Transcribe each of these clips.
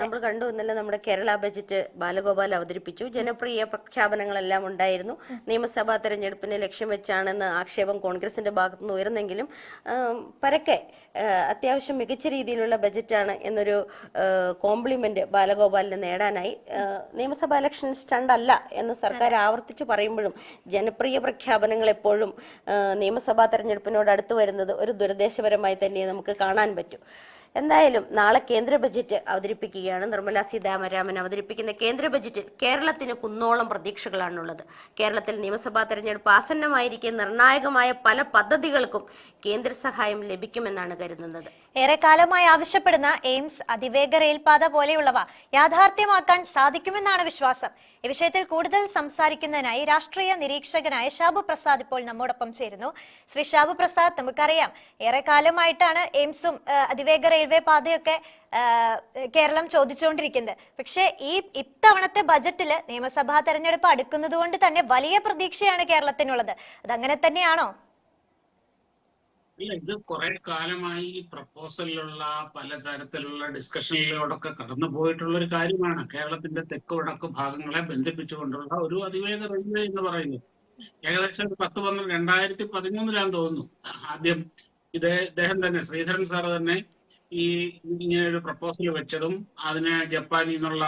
നമ്മൾ കണ്ടു ഇന്നലെ നമ്മുടെ കേരള ബജറ്റ് ബാലഗോപാൽ അവതരിപ്പിച്ചു. ജനപ്രിയ പ്രഖ്യാപനങ്ങളെല്ലാം ഉണ്ടായിരുന്നു. നിയമസഭാ തെരഞ്ഞെടുപ്പിനെ ലക്ഷ്യം വെച്ചാണെന്ന് ആക്ഷേപം കോൺഗ്രസിന്റെ ഭാഗത്തുനിന്ന് ഉയർന്നെങ്കിലും പരക്കെ അത്യാവശ്യം മികച്ച രീതിയിലുള്ള ബജറ്റാണ് എന്നൊരു കോംപ്ലിമെന്റ് ബാലഗോപാലിന് നേടാനായി. നിയമസഭാ ഇലക്ഷൻ സ്റ്റണ്ട് അല്ല എന്ന് സർക്കാർ ആവർത്തിച്ച് പറയുമ്പോഴും ജനപ്രിയ പ്രഖ്യാപനങ്ങൾ എപ്പോഴും നിയമസഭാ തെരഞ്ഞെടുപ്പിനോട് അടുത്ത് വരുന്നത് ഒരു ദുരുദ്ദേശപരമായി തന്നെ നമുക്ക് കാണാൻ പറ്റും. എന്തായാലും നാളെ കേന്ദ്ര ബജറ്റ് അവതരിപ്പിക്കുകയാണ്. നിർമ്മല സീതാരാമൻ അവതരിപ്പിക്കുന്ന കേന്ദ്ര ബജറ്റിൽ കേരളത്തിന് കുന്നോളം പ്രതീക്ഷകളാണുള്ളത്. കേരളത്തിൽ നിയമസഭാ തെരഞ്ഞെടുപ്പ് ആസന്നമായിരിക്കെ നിർണായകമായ പല പദ്ധതികൾക്കും കേന്ദ്ര സഹായം ലഭിക്കുമെന്നാണ് കരുതുന്നത്. ഏറെക്കാലമായി ആവശ്യപ്പെടുന്ന എയിംസ് അതിവേഗ റെയിൽപാത പോലെയുള്ളവ യാഥാർത്ഥ്യമാക്കാൻ സാധിക്കുമെന്നാണ് വിശ്വാസം. ഈ വിഷയത്തിൽ കൂടുതൽ സംസാരിക്കുന്നതിനായി രാഷ്ട്രീയ നിരീക്ഷകനായ ഷാബു പ്രസാദ് ഇപ്പോൾ നമ്മോടൊപ്പം ചേരുന്നു. ശ്രീ ഷാബു പ്രസാദ് നമുക്കറിയാം ഏറെക്കാലമായിട്ടാണ് എയിംസും അതിവേഗ അതിവേഗ റെയിൽവേ പാതയൊക്കെ കേരളം ചോദിച്ചുകൊണ്ടിരിക്കുന്നത് പക്ഷേ ഈ ഇത്തവണത്തെ ബജറ്റിൽ നിയമസഭാ തെരഞ്ഞെടുപ്പ് അടുക്കുന്നത് കൊണ്ട് തന്നെ വലിയ പ്രതീക്ഷയാണ് കേരളത്തിനുള്ളത്. അതങ്ങനെ തന്നെയാണോ? ഇല്ല ഇത് കുറെ കാലമായി ഈ പ്രപ്പോസലിലുള്ള പലതരത്തിലുള്ള ഡിസ്കഷനിലൂടെയൊക്കെ കടന്നു പോയിട്ടുള്ള ഒരു കാര്യമാണ്. കേരളത്തിന്റെ തെക്ക് വടക്ക് ഭാഗങ്ങളെ ബന്ധിപ്പിച്ചുകൊണ്ടുള്ള ഒരു അതിവേഗ റെയിൽവേ എന്ന് പറയുന്നത്. ഏകദേശം ഒരു പത്ത് പന്ത്രണ്ട് രണ്ടായിരത്തി പതിമൂന്നിലാന്ന് തോന്നുന്നു. ആദ്യം ഇത് ഇദ്ദേഹം തന്നെ ശ്രീധരൻ സാർ തന്നെ ഈ ഇങ്ങനെ ഒരു പ്രപ്പോസൽ വെച്ചതും അതിനെ ജപ്പാനിൽ നിന്നുള്ള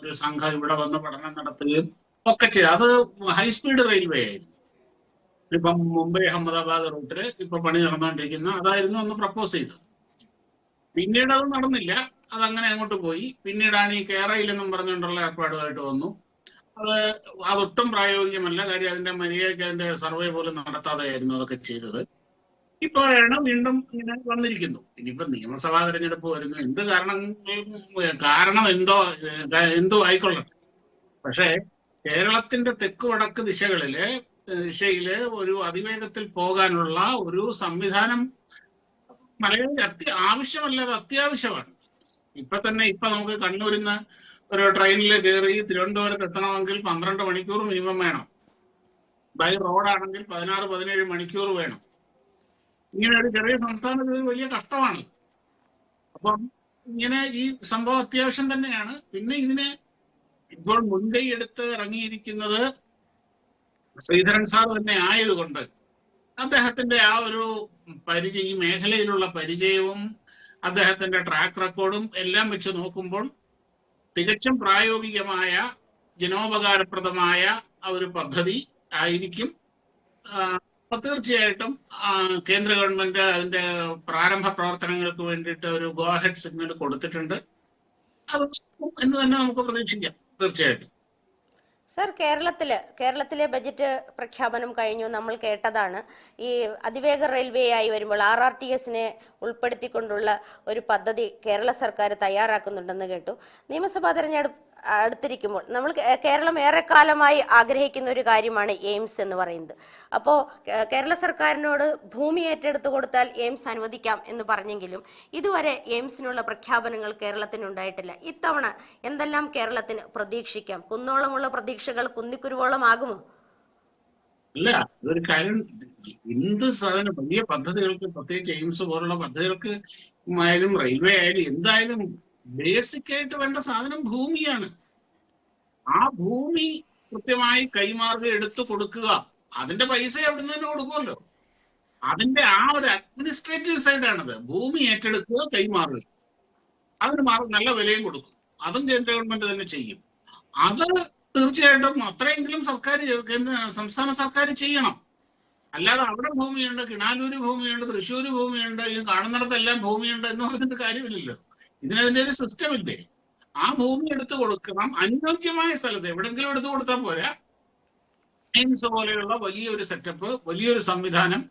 ഒരു സംഘം ഇവിടെ വന്ന് പഠനം നടത്തുകയും ഒക്കെ ചെയ്തു. അത് ഹൈസ്പീഡ് റെയിൽവേ ആയിരുന്നു. ഇപ്പം മുംബൈ അഹമ്മദാബാദ് റൂട്ടിൽ ഇപ്പൊ പണി നടന്നുകൊണ്ടിരിക്കുന്ന അതായിരുന്നു അന്ന് പ്രപ്പോസ് ചെയ്തത്. പിന്നീട് അത് നടന്നില്ല. അത് അങ്ങനെ അങ്ങോട്ട് പോയി. പിന്നീടാണ് ഈ കേരളയിലെന്നും പറഞ്ഞുകൊണ്ടുള്ള ഏർപ്പാടുമായിട്ട് വന്നു. അത് അതൊട്ടും പ്രായോഗികമല്ല. കാര്യം അതിന്റെ മര്യാദയ്ക്ക് അതിന്റെ സർവേ പോലും നടത്താതെയായിരുന്നു അതൊക്കെ ചെയ്തത്. ഇപ്പോഴാണ് വീണ്ടും ഇങ്ങനെ വന്നിരിക്കുന്നു. ഇനിയിപ്പോ നിയമസഭാ തെരഞ്ഞെടുപ്പ് വരുന്നു. എന്ത് കാരണം കാരണം എന്തോ എന്തോ ആയിക്കൊള്ളട്ടെ. പക്ഷേ കേരളത്തിന്റെ തെക്ക് വടക്ക് ദിശകളിൽ ദിശയിൽ ഒരു അതിവേഗത്തിൽ പോകാനുള്ള ഒരു സംവിധാനം മലയാളി അത്യ ആവശ്യമല്ലാതെ അത്യാവശ്യമാണ്. ഇപ്പൊ തന്നെ ഇപ്പൊ നമുക്ക് കണ്ണൂരിന്ന് ഒരു ട്രെയിനിൽ കയറി തിരുവനന്തപുരത്ത് എത്തണമെങ്കിൽ പന്ത്രണ്ട് മണിക്കൂർ മിനിമം വേണം. ബൈ റോഡാണെങ്കിൽ പതിനാറ് പതിനേഴ് മണിക്കൂർ വേണം. ഇങ്ങനെ ഒരു ചെറിയ സംസ്ഥാനത്ത് ഇത് വലിയ കഷ്ടമാണ്. അപ്പം ഇങ്ങനെ ഈ സംഭവം അത്യാവശ്യം തന്നെയാണ്. പിന്നെ ഇതിനെ ഇപ്പോൾ മുൻകൈ എടുത്ത് ഇറങ്ങിയിരിക്കുന്നത് ശ്രീധരൻ സാർ തന്നെ ആയതുകൊണ്ട് അദ്ദേഹത്തിന്റെ ആ ഒരു പരിചയം ഈ മേഖലയിലുള്ള പരിചയവും അദ്ദേഹത്തിന്റെ ട്രാക്ക് റെക്കോർഡും എല്ലാം വെച്ച് നോക്കുമ്പോൾ തികച്ചും പ്രായോഗികമായ ജനോപകാരപ്രദമായ ആ ഒരു പദ്ധതി ആയിരിക്കും. അപ്പൊ തീർച്ചയായിട്ടും കേന്ദ്ര ഗവൺമെന്റ് അതിന്റെ പ്രാരംഭ പ്രവർത്തനങ്ങൾക്ക് വേണ്ടിയിട്ട് ഒരു ഗോഹെഡ് സിഗ്നൽ കൊടുത്തിട്ടുണ്ട്. അത് എന്ന് തന്നെ നമുക്ക് പ്രതീക്ഷിക്കാം തീർച്ചയായിട്ടും. സർ കേരളത്തിൽ കേരളത്തിലെ ബജറ്റ് പ്രഖ്യാപനം കഴിഞ്ഞു നമ്മൾ കേട്ടതാണ്. ഈ അതിവേഗ റെയിൽവേ ആയി വരുമ്പോൾ ആർ ആർ ടി എസിനെ ഉൾപ്പെടുത്തിക്കൊണ്ടുള്ള ഒരു പദ്ധതി കേരള സർക്കാർ തയ്യാറാക്കുന്നുണ്ടെന്ന് കേട്ടു. നിയമസഭാ തെരഞ്ഞെടുപ്പ് അടുത്തിരിക്കുമ്പോൾ. നമ്മൾ കേരളം ഏറെക്കാലമായി ആഗ്രഹിക്കുന്ന ഒരു കാര്യമാണ് എയിംസ് എന്ന് പറയുന്നത്. അപ്പോൾ കേരള സർക്കാരിനോട് ഭൂമി ഏറ്റെടുത്ത് കൊടുത്താൽ എയിംസ് അനുവദിക്കാം എന്ന് പറഞ്ഞെങ്കിലും ഇതുവരെ എയിംസിനുള്ള പ്രഖ്യാപനങ്ങൾ കേരളത്തിന് ഉണ്ടായിട്ടില്ല. ഇത്തവണ എന്തെല്ലാം കേരളത്തിന് പ്രതീക്ഷിക്കാം? കുന്നോളമുള്ള പ്രതീക്ഷകൾ കുന്നിക്കുരുവോളം ആകുമോ? അല്ല ഇതൊരു കാര്യം. എന്ത് സാധനം വലിയ പദ്ധതികൾക്ക് പ്രത്യേകിച്ച് എയിംസ് പോലുള്ള പദ്ധതികൾക്ക് ആയാലും റെയിൽവേ ആയാലും എന്തായാലും ബേസിക് ആയിട്ട് വേണ്ട സാധനം ഭൂമിയാണ്. ആ ഭൂമി കൃത്യമായി കൈമാറുക എടുത്തു കൊടുക്കുക. അതിന്റെ പൈസ അവിടുന്ന് തന്നെ കൊടുക്കുമല്ലോ. അതിന്റെ ആ ഒരു അഡ്മിനിസ്ട്രേറ്റീവ് സൈഡാണത് ഭൂമി ഏറ്റെടുക്കുക കൈമാറുക. അതിന് മാറി നല്ല വിലയും കൊടുക്കും. അതും കേന്ദ്ര ഗവൺമെന്റ് തന്നെ ചെയ്യും. അത് തീർച്ചയായിട്ടും അത്രയെങ്കിലും സർക്കാർ കേന്ദ്ര സംസ്ഥാന സർക്കാർ ചെയ്യണം. അല്ലാതെ അവിടെ ഭൂമിയുണ്ട് കിണാലൂര് ഭൂമിയുണ്ട് തൃശ്ശൂര് ഭൂമിയുണ്ട് ഈ കാണുന്നിടത്തെല്ലാം ഭൂമിയുണ്ട് എന്ന് പറഞ്ഞിട്ട് കാര്യമില്ലല്ലോ. ഇതിനതിന്റെ ഒരു സിസ്റ്റം ഇല്ലേ? ആ ഭൂമി എടുത്തു കൊടുക്കണം. അനുയോജ്യമായ സ്ഥലത്ത് എവിടെങ്കിലും എടുത്തു കൊടുത്താൽ പോരാ? എയിംസ് പോലെയുള്ള വലിയൊരു സെറ്റപ്പ് വലിയൊരു സംവിധാനം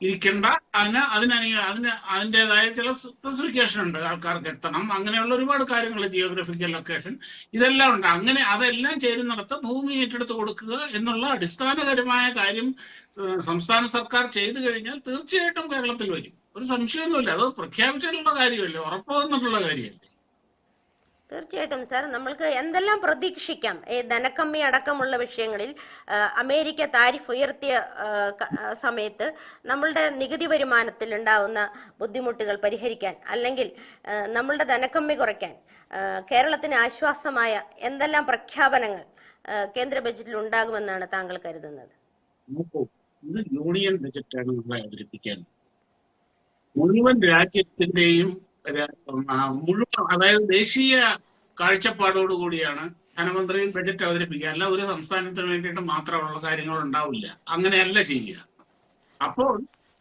ഇരിക്കേണ്ട. അതിന് അതിനനുയ അതിന് അതിന്റെതായ ചില സ്പെസിഫിക്കേഷൻ ഉണ്ട്. ആൾക്കാർക്ക് എത്തണം. അങ്ങനെയുള്ള ഒരുപാട് കാര്യങ്ങൾ ജിയോഗ്രഫിക്കൽ ലൊക്കേഷൻ ഇതെല്ലാം ഉണ്ട്. അങ്ങനെ അതെല്ലാം ചേരുന്നിടത്ത് ഭൂമി ഏറ്റെടുത്ത് കൊടുക്കുക എന്നുള്ള അടിസ്ഥാനകരമായ കാര്യം സംസ്ഥാന സർക്കാർ ചെയ്തു കഴിഞ്ഞാൽ തീർച്ചയായിട്ടും കേരളത്തിൽ വരും. ഒരു സംശയമൊന്നുമില്ല. അത് പ്രഖ്യാപിച്ചിട്ടുള്ള കാര്യമല്ലേ. ഉറപ്പ് വന്നിട്ടുള്ള കാര്യമല്ലേ? തീർച്ചയായിട്ടും സാർ നമ്മൾക്ക് എന്തെല്ലാം പ്രതീക്ഷിക്കാം? ഈ ധനക്കമ്മി അടക്കമുള്ള വിഷയങ്ങളിൽ അമേരിക്ക താരിഫ് ഉയർത്തിയ സമയത്ത് നമ്മളുടെ നികുതി വരുമാനത്തിൽ ഉണ്ടാവുന്ന ബുദ്ധിമുട്ടുകൾ പരിഹരിക്കാൻ അല്ലെങ്കിൽ നമ്മളുടെ ധനക്കമ്മി കുറയ്ക്കാൻ കേരളത്തിന് ആശ്വാസമായ എന്തെല്ലാം പ്രഖ്യാപനങ്ങൾ കേന്ദ്ര ബജറ്റിൽ ഉണ്ടാകുമെന്നാണ് താങ്കൾ കരുതുന്നത്? യൂണിയൻ ബജറ്റാണ് നമ്മളെ അവതരിപ്പിക്കാൻ മുഴുവൻ രാജ്യത്തിന്റെയും മുഴുവൻ അതായത് ദേശീയ കാഴ്ചപ്പാടോട് കൂടിയാണ് ധനമന്ത്രി ബജറ്റ് അവതരിപ്പിക്കുക. അല്ല ഒരു സംസ്ഥാനത്തിന് വേണ്ടിയിട്ട് മാത്രമുള്ള കാര്യങ്ങൾ ഉണ്ടാവില്ല. അങ്ങനെയല്ല ചെയ്യുക. അപ്പോൾ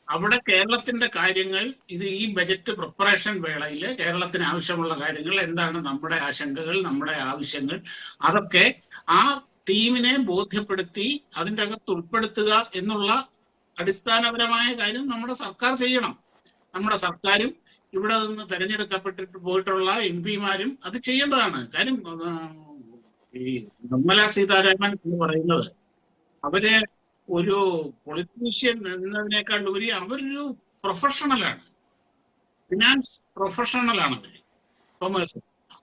അവിടെ കേരളത്തിന്റെ കാര്യങ്ങൾ ഇത് ഈ ബജറ്റ് പ്രിപ്പറേഷൻ വേളയിൽ കേരളത്തിന് ആവശ്യമുള്ള കാര്യങ്ങൾ എന്താണ് നമ്മുടെ ആശങ്കകൾ നമ്മുടെ ആവശ്യങ്ങൾ അതൊക്കെ ആ ടീമിനെ ബോധ്യപ്പെടുത്തി അതിന്റെ അകത്ത് ഉൾപ്പെടുത്തുക എന്നുള്ള അടിസ്ഥാനപരമായ കാര്യം നമ്മുടെ സർക്കാർ ചെയ്യണം. നമ്മുടെ സർക്കാരും ഇവിടെ നിന്ന് തെരഞ്ഞെടുക്കപ്പെട്ടിട്ട് പോയിട്ടുള്ള എം പിമാരും അത് ചെയ്യേണ്ടതാണ്. കാര്യം ഈ നിർമ്മല സീതാരാമൻ എന്ന് പറയുന്നത് അവർ ഒരു പൊളിറ്റീഷ്യൻ എന്നതിനേക്കാൾ ഉപരി അവരൊരു പ്രൊഫഷണലാണ് ഫിനാൻസ് പ്രൊഫഷണലാണ് അവർ. കൊമേഴ്സ്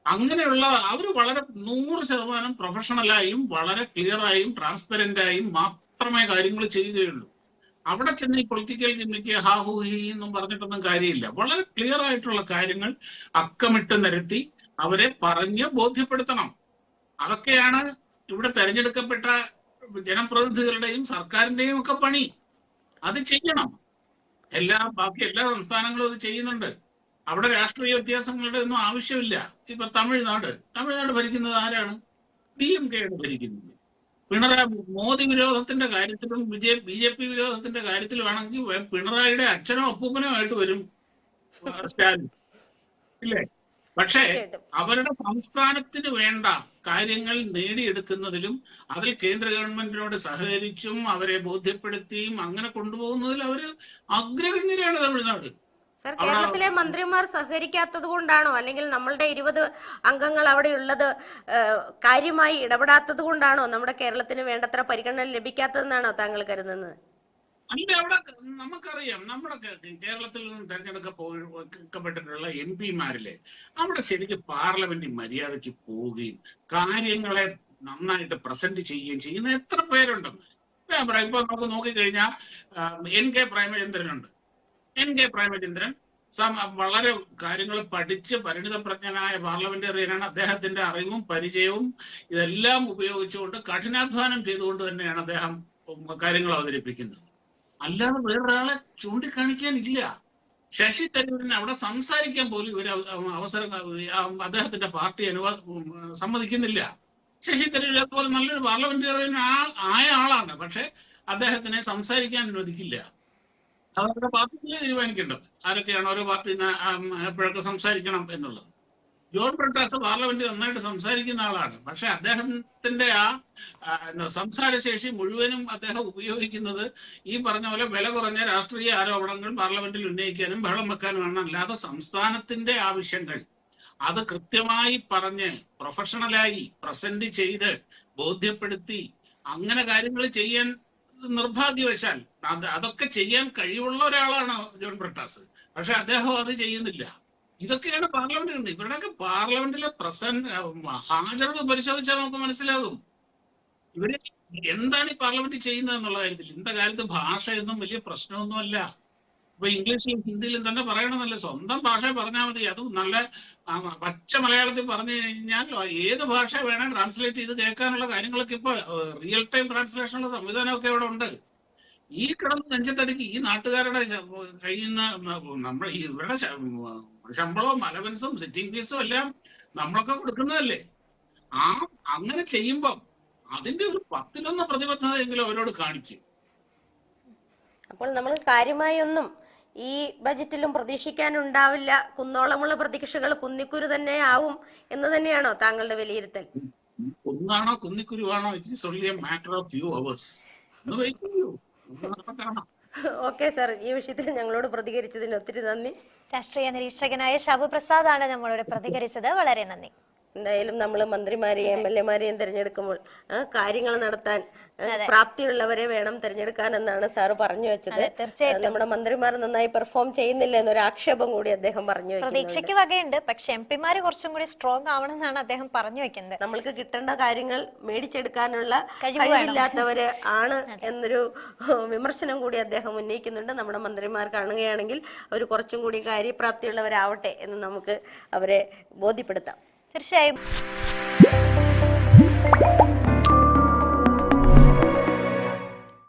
അങ്ങനെയുള്ള അവർ വളരെ നൂറ് ശതമാനം പ്രൊഫഷണലായും വളരെ ക്ലിയറായും ട്രാൻസ്പെരന്റായും മാത്രമേ കാര്യങ്ങൾ ചെയ്യുകയുള്ളൂ. അവിടെ ചെന്ന് ഈ പൊളിറ്റിക്കൽ ജിമ്മിക്ക് ഹാഹു ഹി എന്നും പറഞ്ഞിട്ടൊന്നും കാര്യമില്ല. വളരെ ക്ലിയർ ആയിട്ടുള്ള കാര്യങ്ങൾ അക്കമിട്ട് നിരത്തി അവരെ പറഞ്ഞ് ബോധ്യപ്പെടുത്തണം. അതൊക്കെയാണ് ഇവിടെ തെരഞ്ഞെടുക്കപ്പെട്ട ജനപ്രതിനിധികളുടെയും സർക്കാരിന്റെയും ഒക്കെ പണി. അത് ചെയ്യണം. എല്ലാ ബാക്കി എല്ലാ സംസ്ഥാനങ്ങളും അത് ചെയ്യുന്നുണ്ട്. അവിടെ രാഷ്ട്രീയ വ്യത്യാസങ്ങളുടെ ഒന്നും ആവശ്യമില്ല. ഇപ്പൊ തമിഴ്നാട്. തമിഴ്നാട് ഭരിക്കുന്നത് ആരാണ്? ഡി എം കെയാണ് ഭരിക്കുന്നത്. പിണറായി മോദി വിരോധത്തിന്റെ കാര്യത്തിലും വിജയ ബി ജെ പി വിരോധത്തിന്റെ കാര്യത്തിലും ആണെങ്കിൽ പിണറായിയുടെ അച്ഛനോ അപ്പൂപ്പനോ ആയിട്ട് വരും സ്റ്റാലിൻ. ഇല്ലേ? പക്ഷേ അവരുടെ സംസ്ഥാനത്തിന് വേണ്ട കാര്യങ്ങൾ നേടിയെടുക്കുന്നതിലും അതിൽ കേന്ദ്ര ഗവൺമെന്റിനോട് സഹകരിച്ചും അവരെ ബോധ്യപ്പെടുത്തിയും അങ്ങനെ കൊണ്ടുപോകുന്നതിൽ അവർ അഗ്രഗണ്യരാണ് തമിഴ്നാട്. സർ കേരളത്തിലെ മന്ത്രിമാർ സഹകരിക്കാത്തത് കൊണ്ടാണോ? അല്ലെങ്കിൽ നമ്മളുടെ ഇരുപത് അംഗങ്ങൾ അവിടെ ഉള്ളത് കാര്യമായി ഇടപെടാത്തത് കൊണ്ടാണോ? നമ്മുടെ കേരളത്തിന് വേണ്ടത്ര പരിഗണന ലഭിക്കാത്തതെന്നാണോ താങ്കൾ കരുതുന്നത്? അല്ല അവിടെ നമുക്കറിയാം. നമ്മുടെ കേരളത്തിൽ നിന്ന് തെരഞ്ഞെടുക്കപ്പെട്ടിട്ടുള്ള എം പിമാരിലെ അവിടെ ശരിക്കും പാർലമെന്റ് മര്യാദയ്ക്ക് പോവുകയും കാര്യങ്ങളെ നന്നായിട്ട് പ്രസന്റ് ചെയ്യുകയും ചെയ്യുന്ന എത്ര പേരുണ്ടെന്ന്? ഇപ്പൊ നമുക്ക് നോക്കിക്കഴിഞ്ഞാൽ എൻ കെ പ്രേമചന്ദ്രനുണ്ട്. എൻ കെ പ്രേമചന്ദ്രൻ വളരെ കാര്യങ്ങൾ പഠിച്ച് പരിണിതപ്രജ്ഞനായ പാർലമെന്റേറിയനാണ്. അദ്ദേഹത്തിന്റെ അറിവും പരിചയവും ഇതെല്ലാം ഉപയോഗിച്ചുകൊണ്ട് കഠിനാധ്വാനം ചെയ്തുകൊണ്ട് തന്നെയാണ് അദ്ദേഹം കാര്യങ്ങൾ അവതരിപ്പിക്കുന്നത്. അല്ലാതെ വേറൊരാളെ ചൂണ്ടിക്കാണിക്കാനില്ല. ശശി തരൂരിന് അവിടെ സംസാരിക്കാൻ പോലും ഇവർ അവസരം അദ്ദേഹത്തിന്റെ പാർട്ടി അനുവാ സമ്മതിക്കുന്നില്ല. ശശി തരൂർ അതുപോലെ നല്ലൊരു പാർലമെന്റേറിയൻ ആയ ആളാണ്. പക്ഷെ അദ്ദേഹത്തിനെ സംസാരിക്കാൻ അനുവദിക്കില്ല. അവരുടെ പാർട്ടിയിലെ തീരുമാനിക്കേണ്ടത്. ആരൊക്കെയാണ് ഓരോ പാർട്ടി എപ്പോഴൊക്കെ സംസാരിക്കണം എന്നുള്ളത്. ജോൺ ബ്രിട്ടാസ് പാർലമെന്റിൽ നന്നായിട്ട് സംസാരിക്കുന്ന ആളാണ്. പക്ഷെ അദ്ദേഹത്തിന്റെ ആ സംസാരശേഷി മുഴുവനും അദ്ദേഹം ഉപയോഗിക്കുന്നത് ഈ പറഞ്ഞ പോലെ വില കുറഞ്ഞ രാഷ്ട്രീയ ആരോപണങ്ങൾ പാർലമെന്റിൽ ഉന്നയിക്കാനും ബഹളം വെക്കാനുമാണ് അല്ലാതെ സംസ്ഥാനത്തിന്റെ ആവശ്യങ്ങൾ അത് കൃത്യമായി പറഞ്ഞ് പ്രൊഫഷണലായി പ്രസന്റ് ചെയ്ത് ബോധ്യപ്പെടുത്തി അങ്ങനെ കാര്യങ്ങൾ ചെയ്യാൻ നിർഭാഗ്യവശാൽ അത് അതൊക്കെ ചെയ്യാൻ കഴിവുള്ള ഒരാളാണ് ജോൺ ബ്രിട്ടാസ്. പക്ഷെ അദ്ദേഹം അത് ചെയ്യുന്നില്ല. ഇതൊക്കെയാണ് പാർലമെന്റ് ഇവരുടെയൊക്കെ പാർലമെന്റിലെ പ്രസന്റ് ഹാജറുകൾ പരിശോധിച്ചാൽ നമുക്ക് മനസ്സിലാകും. ഇവർ എന്താണ് ഈ പാർലമെന്റ് ചെയ്യുന്നത് എന്നുള്ള കാര്യത്തിൽ. ഇന്നത്തെ കാലത്ത് ഭാഷയൊന്നും വലിയ പ്രശ്നമൊന്നുമല്ല. ഇപ്പൊ ഇംഗ്ലീഷിലും ഹിന്ദിയിലും തന്നെ പറയണമെന്നല്ല? സ്വന്തം ഭാഷ പറഞ്ഞാൽ മതി. അതും നല്ല പച്ച മലയാളത്തിൽ പറഞ്ഞു കഴിഞ്ഞാൽ ഏത് ഭാഷ വേണം ട്രാൻസ്ലേറ്റ് ചെയ്ത് കേൾക്കാനുള്ള കാര്യങ്ങളൊക്കെ ഇപ്പൊ റിയൽ ടൈം ട്രാൻസ്ലേഷനുള്ള സംവിധാനമൊക്കെ അവിടെ ഉണ്ട്. ഈ കിടന്ന് നെഞ്ചത്തടിക്ക് ഈ നാട്ടുകാരുടെ കഴിയുന്ന ഇവരുടെ ശ- ശമ്പളവും അലവൻസും സിറ്റിംഗ് ഫീസും എല്ലാം നമ്മളൊക്കെ കൊടുക്കുന്നതല്ലേ? ആ അങ്ങനെ ചെയ്യുമ്പം അതിന്റെ ഒരു പത്തിലൊന്ന് പ്രതിബദ്ധത എങ്കിലും അവരോട് കാണിക്കും. അപ്പോൾ നമ്മൾ കാര്യമായി ഒന്നും ഈ ബജറ്റിലും പ്രതീക്ഷിക്കാനുണ്ടാവില്ല. കുന്നോളമുള്ള പ്രതീക്ഷകൾ കുന്നിക്കുരു തന്നെ ആവും എന്ന് തന്നെയാണോ താങ്കളുടെ വിലയിരുത്തൽ? കുന്നാണോ കുന്നിക്കുരുവാണോ only a matter of few hours okay sir ഈ വിഷയത്തിൽ ഞങ്ങളോട് പ്രതികരിച്ചതിന് ഒത്തിരി നന്ദി. രാഷ്ട്രീയ നിരീക്ഷകനായ ഷാബു പ്രസാദ് ആണ് നമ്മളോട് പ്രതികരിച്ചത്. വളരെ നന്ദി. എന്തായാലും നമ്മൾ മന്ത്രിമാരെയും എം എൽ എമാരെയും തിരഞ്ഞെടുക്കുമ്പോൾ കാര്യങ്ങൾ നടത്താൻ പ്രാപ്തിയുള്ളവരെ വേണം തിരഞ്ഞെടുക്കാൻ എന്നാണ് സാറ് പറഞ്ഞു വെച്ചത്. നമ്മുടെ മന്ത്രിമാർ നന്നായി പെർഫോം ചെയ്യുന്നില്ല എന്നൊരു ആക്ഷേപം കൂടി അദ്ദേഹം പറഞ്ഞു പ്രതീക്ഷയ്ക്ക് വകയുണ്ട്. പക്ഷെ എം പിമാര് കുറച്ചും കൂടി സ്ട്രോങ് ആവണം എന്നാണ് അദ്ദേഹം പറഞ്ഞു വെക്കുന്നത്. നമ്മൾക്ക് കിട്ടേണ്ട കാര്യങ്ങൾ മേടിച്ചെടുക്കാനുള്ള കഴിവ് കഴിവില്ലാത്തവര് ആണ് എന്നൊരു വിമർശനം കൂടി അദ്ദേഹം ഉന്നയിക്കുന്നുണ്ട്. നമ്മുടെ മന്ത്രിമാർ കാണുകയാണെങ്കിൽ അവർ കുറച്ചും കൂടി കാര്യപ്രാപ്തിയുള്ളവരാവട്ടെ എന്ന് നമുക്ക് അവരെ ബോധ്യപ്പെടുത്താം. തീർച്ചയായും